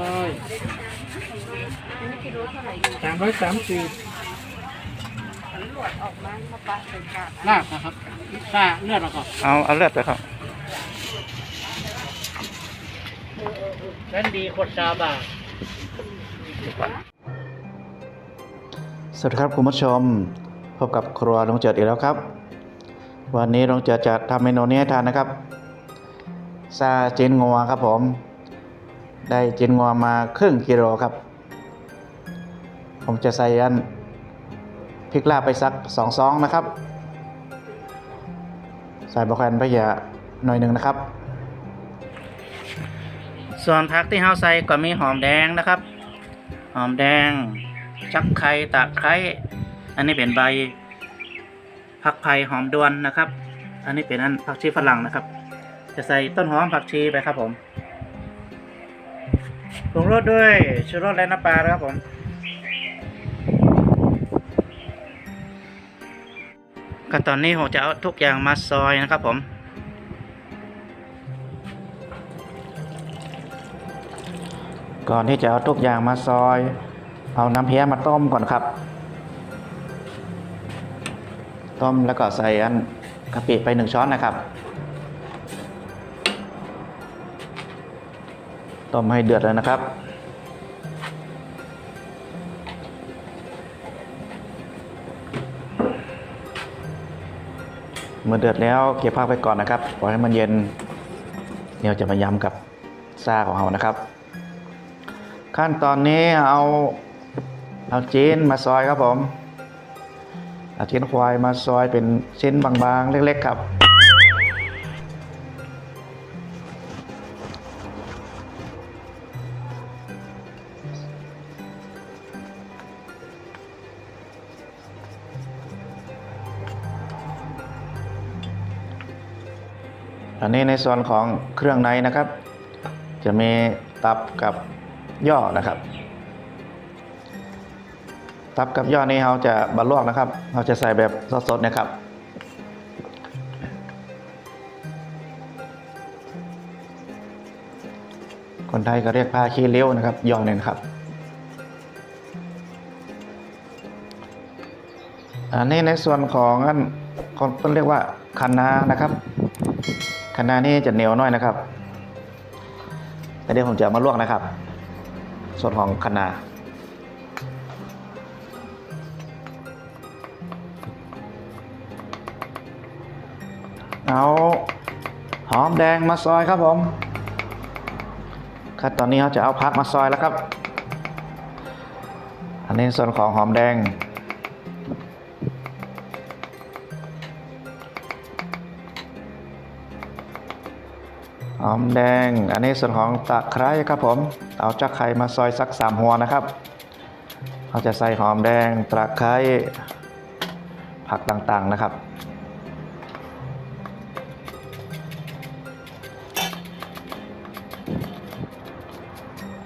อยสามร้อยสามสิบลาบนะครับลาเลือดออกก่อนเอาเอาเลือดไปครับเล่นดีโคตรซาบะสวัสดีครับคุณผู้ชม พบกับครัวลุงเจิดอีกแล้วครับ วันนี้ลุงเจิดจะทำเมนูนี้ให้ทานนะครับ ซาจินงัวครับผม ได้จินงัวมาครึ่งกิโลครับ ผมจะใส่อันพริกลาบไปสักสองซองนะครับ ใส่บะแควนไปอย่าหน่อยหนึ่งนะครับ ส่วนผักที่เฮาใส่ก็มีหอมแดงนะครับ หอมแดงจักไคร้ตะไคร้อันนี้เป็นใบผักไผ่หอมดวนนะครับ อันนี้เป็นอันผักชีฝรั่งนะครับ จะใส่ต้นหอมผักชีไปครับผม ปรุงรสด้วยชูรสและน้ำปลาครับผมก็ตอนนี้ผมจะเอาทุกอย่างมาซอยนะครับผมก่อนที่จะเอาทุกอย่างมาซอย เอาน้ำเพี้ยมาต้มก่อนครับ ต้มแล้วก็ใส่อันกะปิไปหนึ่งช้อนนะครับ ต้มให้เดือดเลยนะครับ เมื่อเดือดแล้วเก็บผักไปก่อนนะครับปล่อยให้มันเย็นเดี๋ยวจะมายำกับซ่าของเรานะครับ ขั้นตอนนี้เอาเอาจีนมาซอยครับผมเอาจีนควายมาซอยเป็นชิ้นบางๆ เล็ก ๆ ครับ อันนี้ในส่วนของเครื่องในนะครับ จะมีตับกับย่อนะครับ ตับกับย่อนี้เราจะบรรลวกนะครับ เราจะใส่แบบสดๆนะครับคนไทยก็เรียกผ้าขี้เลี้ยวนะครับย่อเนี่ยนะครับ อันนี้ในส่วนของอันคนเรียกว่าคะน้านะครับ คะน้านี่จะเหนียวน้อยนะครับแต่เดี๋ยวผมจะเอามาลวกนะครับ ส่วนของคะน้าเอาหอมแดงมาซอยครับผมครับตอนนี้เราจะเอาพักมาซอยแล้วครับ อันนี้ส่วนของหอมแดง หอมแดง อันนี้ส่วนของตะไคร้ครับผม เอาจักไข่มาซอยสักสามหัวนะครับ เราจะใส่หอมแดงตะไคร้ผักต่างๆนะครับ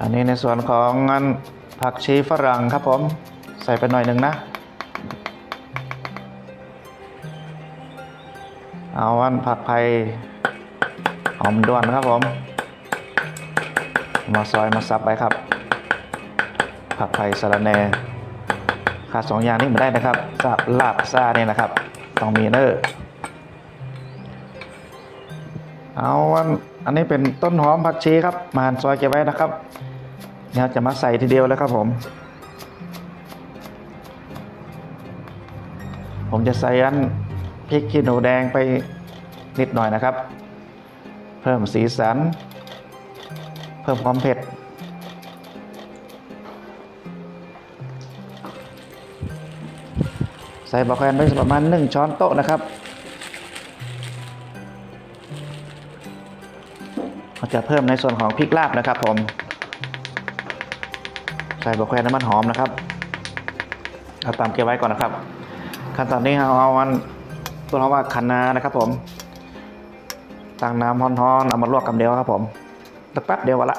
อันนี้ในส่วนของอันผักชีฝรั่งครับผม ใส่ไปหน่อยหนึ่งนะ เอาอันผักไผ่ หอมด้วนครับผม มาซอยมาซับไว้ครับ ผักไผ่สะระแหน่ขาดสองอย่างนี้ไม่ได้นะครับซาลาบซาเนี่ยนะครับ ต้องมีเนอร์เอาอันอันนี้เป็นต้นหอมผักชีครับมาหั่นซอยเก็บไว้นะครับเดี๋ยวจะมาใส่ทีเดียวแล้วครับผม ผมจะใส่อันพริกขี้หนูแดงไปนิดหน่อยนะครับ เพิ่มสีสัน เพิ่มความเผ็ด ใส่บะแควนไปประมาณหนึ่งช้อนโต๊ะนะครับเราจะเพิ่มในส่วนของพริกลาบนะครับผม ใส่บะแควนน้ำมันหอมนะครับเอาตามเกลือไว้ก่อนนะครับ ขั้นตอนนี้เราเอาอันตัวเราว่าคันนานะครับผม ตั้งน้ำร้อนๆ เอามาลวกกับเดียวครับผมสักแป๊บเดียววะละ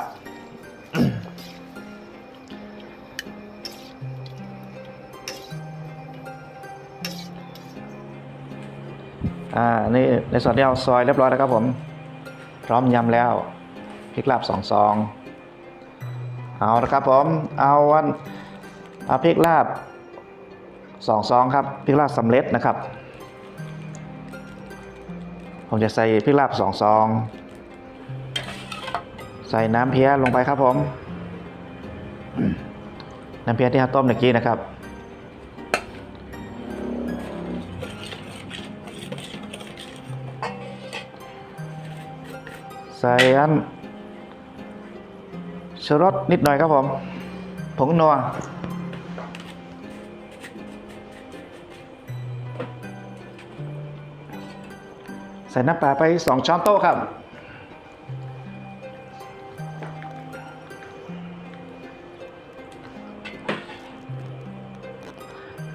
อ่า นี่ในส่วนที่เอาซอยเรียบร้อยแล้วครับผม พร้อมยำแล้วพริกลาบสองซอง เอาละครับผม เอาวันเอาพริกลาบสองซองครับพริกลาบสำเร็จนะครับ ผมจะใส่พริกลาบสองซอง ใส่น้ำเพี้ยลงไปครับผม น้ำเพี้ยที่เราต้มเมื่อกี้นะครับ ใส่อันชูรสนิดหน่อยครับผม ผงนัว ส่น้ำปลาไป 2 ช้อนโต๊ะครับ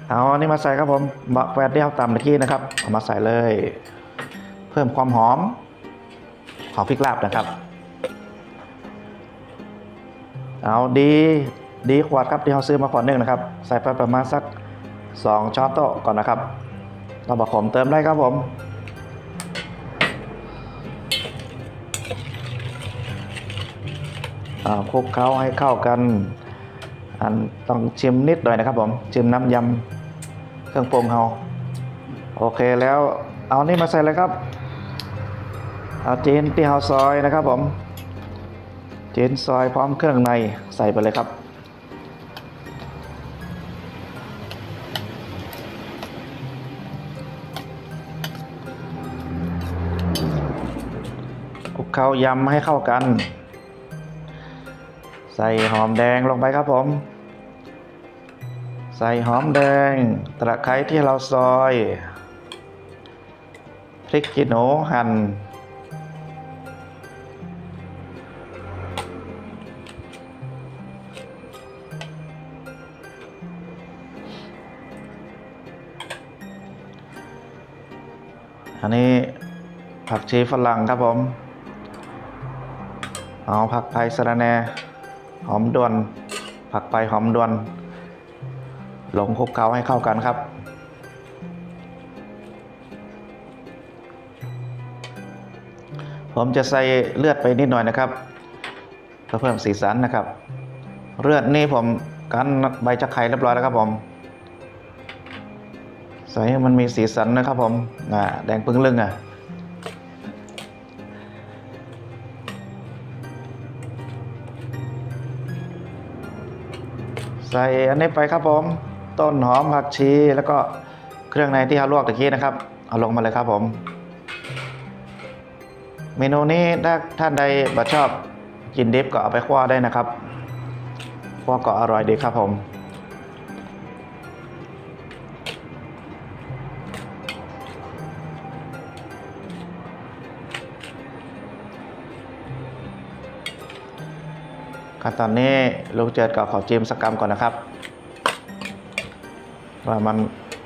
เอาอันนี้มาใส่ครับผมบะแฟดที่เราตำเมื่อกี้นะครับเอามาใส่เลย เพิ่มความหอมของพริกลาบนะครับ เอาดีดีขวดครับที่เราซื้อมาขวดหนึ่งนะครับ ใส่ไปประมาณสัก 2 ช้อนโต๊ะก่อนนะครับเราบอกผมเติมได้ครับผม อ่า คลุกเคล้าให้เข้ากันอันต้องชิมนิดหน่อยนะครับผมชิมน้ำยำเครื่องปรุงเราโอเคแล้วเอานี่มาใส่เลยครับเอาจีนที่เฮาซอยนะครับผมจีนซอยพร้อมเครื่องในใส่ไปเลยครับคลุกเคล้ายำให้เข้ากัน ใส่หอมแดงลงไปครับผม ใส่หอมแดง ตะไคร้ที่เราซอย พริกขี้หนูหั่นอันนี้ผักชีฝรั่งครับผม เอาผักไผ่สะระแหน หอมดวน ผักไผ่หอมดวน ลงคลุกเคล้าให้เข้ากันครับ ผมจะใส่เลือดไปนิดหน่อยนะครับเพื่อเพิ่มสีสันนะครับ เลือดนี่ผมกันใบจะไข่เรียบร้อยแล้วครับผมใส่ให้มันมีสีสันนะครับผมอ่าแดงปึ้งลึงอะ ใส่อันนี้ไปครับผม ต้นหอมผักชี แล้วก็เครื่องในที่เราลวกตะกี้นะครับ เอาลงมาเลยครับผม เมนูนี้ถ้าท่านใดบ่ชอบกินดิบก็เอาไปคั่วได้นะครับคั่วก็อร่อยดีครับผม ขั้นตอนนี้ลูกเจิดกับขอจิ้มสักกรรมก่อนนะครับว่ามัน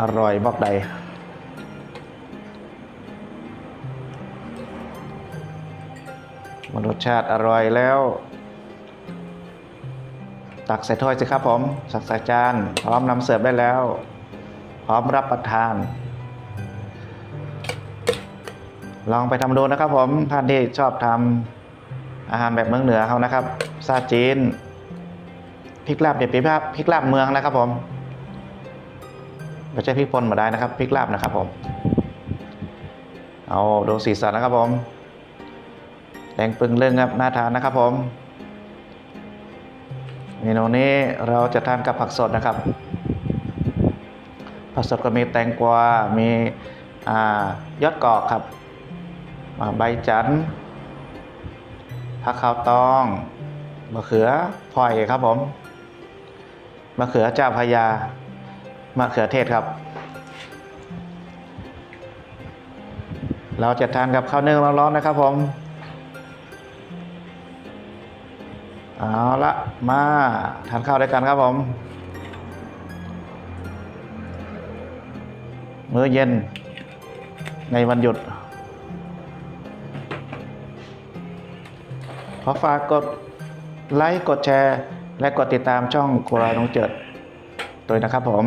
อร่อยบอกใดมันรสชาติอร่อยแล้ว ตักใส่ถ้วยสิครับผมสักใส่จาน พร้อมนำเสิร์ฟได้แล้ว พร้อมรับประทาน ลองไปทำดูนะครับผมท่านที่ชอบทำอาหารแบบเมืองเหนือเขานะครับ ซาจีนพริกลาบเด็ดพริกลาบพริกลาบเมืองนะครับผมไม่ใช่พริกป่นมาได้นะครับพริกลาบนะครับผม เอาดูสีสันนะครับผมแดงปึงเรื่องครับน่าทานนะครับผมเมนูนี้เราจะทานกับผักสดนะครับ ผักสดก็มีแตงกวา มีอายอดกอกครับ ใบจันทร์ผักขาวตอง มะเขือพลอยครับผมมะเขือเจ้าพระยามะเขือเทศครับ เราจะทานกับข้าวนึ่งร้อนๆนะครับผมเอาละมาทานข้าวด้วยกันครับผม มื้อเย็นในวันหยุด ขอฝากกด ไลค์กดแชร์ และกดติดตามช่องโคราวน้องเจิดด้วยนะครับผม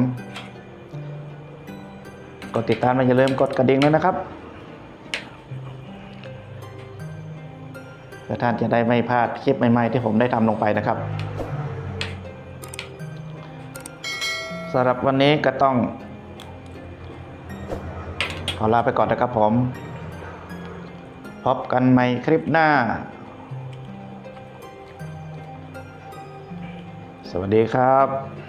กดติดตามไม่อย่าลืมกดกระดิ่งด้วยนะครับเพื่อท่านจะได้ไม่พลาดคลิปใหม่ ๆ ที่ผมได้ทำลงไปนะครับสำหรับวันนี้ก็ต้อง ขอลาไปก่อนนะครับผม พบกันใหม่คลิปหน้า สวัสดีครับ